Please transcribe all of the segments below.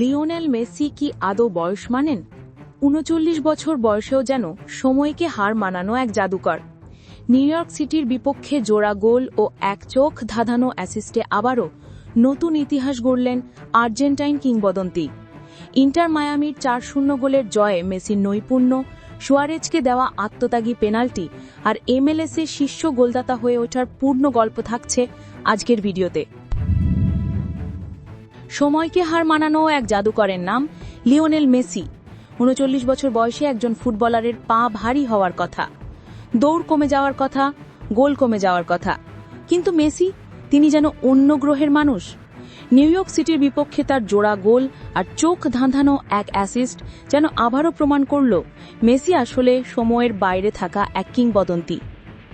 Lionel Messi কি আদৌ বয়স মানেন? উনচল্লিশ বছর বয়সেও যেন সময়কে হার মানানো এক জাদুকর। নিউ ইয়র্ক সিটির বিপক্ষে জোড়া গোল ও এক চোখ ধাঁধানো অ্যাসিস্টে আবারও নতুন ইতিহাস গড়লেন আর্জেন্টাইন কিংবদন্তি। ইন্টার মায়ামির চার শূন্য গোলের জয়ে মেসির নৈপুণ্য, সুয়ারেজকে দেওয়া আত্মত্যাগী পেনাল্টি আর এমএলএসের শীর্ষ গোলদাতা হয়ে ওঠার পূর্ণ গল্প থাকছে আজকের ভিডিওতে। সময়কে হার মানানো এক জাদুকরের নাম, লিওনেল মেসি। উনচল্লিশ বছর বয়সে একজন ফুটবলারের পা ভারী হওয়ার কথা। দৌড় কমে যাওয়ার কথা, গোল কমে যাওয়ার কথা। কিন্তু মেসি, তিনি যেন অন্য গ্রহের মানুষ। নিউ ইয়র্ক সিটির বিপক্ষে তার জোড়া গোল আর চোখ ধাঁধানো এক অ্যাসিস্ট যেন আবারও প্রমাণ করল, মেসি আসলে সময়ের বাইরে থাকা এক কিংবদন্তি।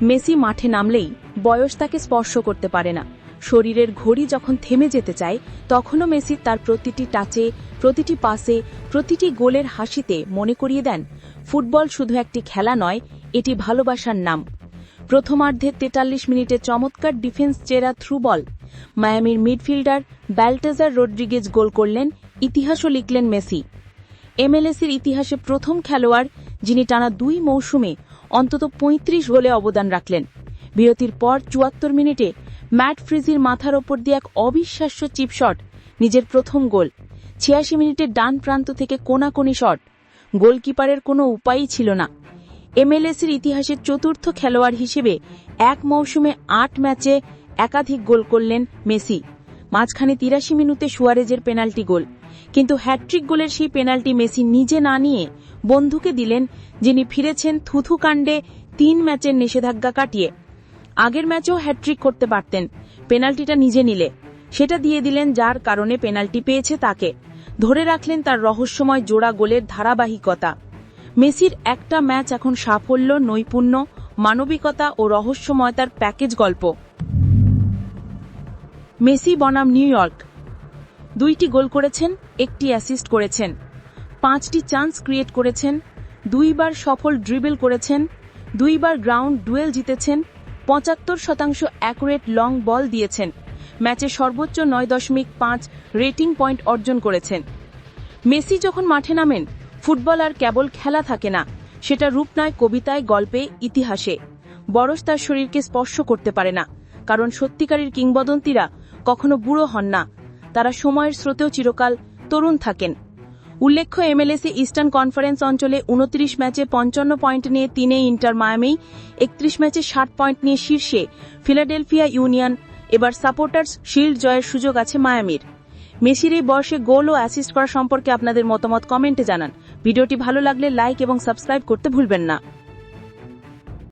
মেসি মাঠে নামলেই বয়স তাকে স্পর্শ করতে পারে না। শরীরের ঘড়ি যখন থেমে যেতে চায়, তখনও মেসি তার প্রতিটি টাচে, প্রতিটি পাসে, প্রতিটি গোলের হাসিতে মনে করিয়ে দেন, ফুটবল শুধু একটি খেলা নয়, এটি ভালোবাসার নাম। প্রথমার্ধে তেতাল্লিশ মিনিটে চমৎকার ডিফেন্স চেরা থ্রু বল। মায়ামির মিডফিল্ডার ব্যালটেজার রড্রিগেজ গোল করলেন, ইতিহাসও লিখলেন মেসি। এমএলএসির ইতিহাসে প্রথম খেলোয়াড়, যিনি টানা দুই মৌসুমে অন্তত ৩৫ গোলে অবদান রাখলেন। বিরতির পর চুয়াত্তর মিনিটে ম্যাট ফ্রিজির মাথার ওপর দিয়ে এক অবিশ্বাস্য চিপ শট, নিজের প্রথম গোল। ছিয়াশি মিনিটে ডান প্রান্ত থেকে কোনাকোনি শট। গোলকিপারের কোনো উপায়ই ছিল না। এমএলএসির ইতিহাসের চতুর্থ খেলোয়াড় হিসেবে এক মৌসুমে আট ম্যাচে একাধিক গোল করলেন মেসি। মাঝখানে তিরাশি মিনিটে সুয়ারেজের পেনাল্টি গোল। কিন্তু হ্যাট্রিক গোলের সেই পেনাল্টি মেসি নিজে না নিয়ে বন্ধুকে দিলেন, যিনি ফিরেছেন থুথু কাণ্ডে তিন ম্যাচের নিষেধাজ্ঞা কাটিয়ে। আগের ম্যাচেও হ্যাট্রিক করতে পারতেন। পেনাল্টিটা নিজে নিলে। সেটা দিয়ে দিলেন যার কারণে পেনাল্টি পেয়েছে তাকে। ধরে রাখলেন তার রহস্যময় জোড়া গোলের ধারাবাহিকতা। মেসির একটা ম্যাচ এখন সাফল্য, নৈপুণ্য, মানবিকতা ও রহস্যময়তার প্যাকেজ গল্প। মেসি বনাম নিউ ইয়র্ক। দুইটি গোল করেছেন, একটি অ্যাসিস্ট করেছেন। পাঁচটি চান্স ক্রিয়েট করেছেন, দুইবার সফল ড্রিবল করেছেন, দুইবার গ্রাউন্ড ডুয়েল জিতেছেন পঁচাত্তর শতাংশ অ্যাকুরেট লং বল দিয়েছেন। ম্যাচে সর্বোচ্চ নয় দশমিক পাঁচ রেটিং পয়েন্ট অর্জন করেছেন। মেসি যখন মাঠে নামেন, ফুটবল আর কেবল খেলা থাকে না, সেটা রূপ নয় কবিতায়, গল্পে, ইতিহাসে। বরস তার শরীরকে স্পর্শ করতে পারে না, কারণ সত্যিকারের কিংবদন্তিরা কখনো বুড়ো হন না। তারা সময়ের স্রোতেও চিরকাল তরুণ থাকেন। উল্লেখ্য, এমএলএসি ইস্টার্ন কনফারেন্স অঞ্চলে উনত্রিশ ম্যাচে পঞ্চান্ন পয়েন্ট নিয়ে তিনে ইন্টার মায়ামি, একত্রিশ ম্যাচে ষাট পয়েন্ট নিয়ে শীর্ষে ফিলাডেলফিয়া ইউনিয়ন। এবার সাপোর্টার্স শিল্ড জয়ের সুযোগ আছে মায়ামির। মেসির এই বয়সে গোল ও অ্যাসিস্ট করা সম্পর্কে আপনাদের মতামত কমেন্টে জানান। ভিডিওটি ভালো লাগলে লাইক এবং সাবস্ক্রাইব করতে ভুলবেন না।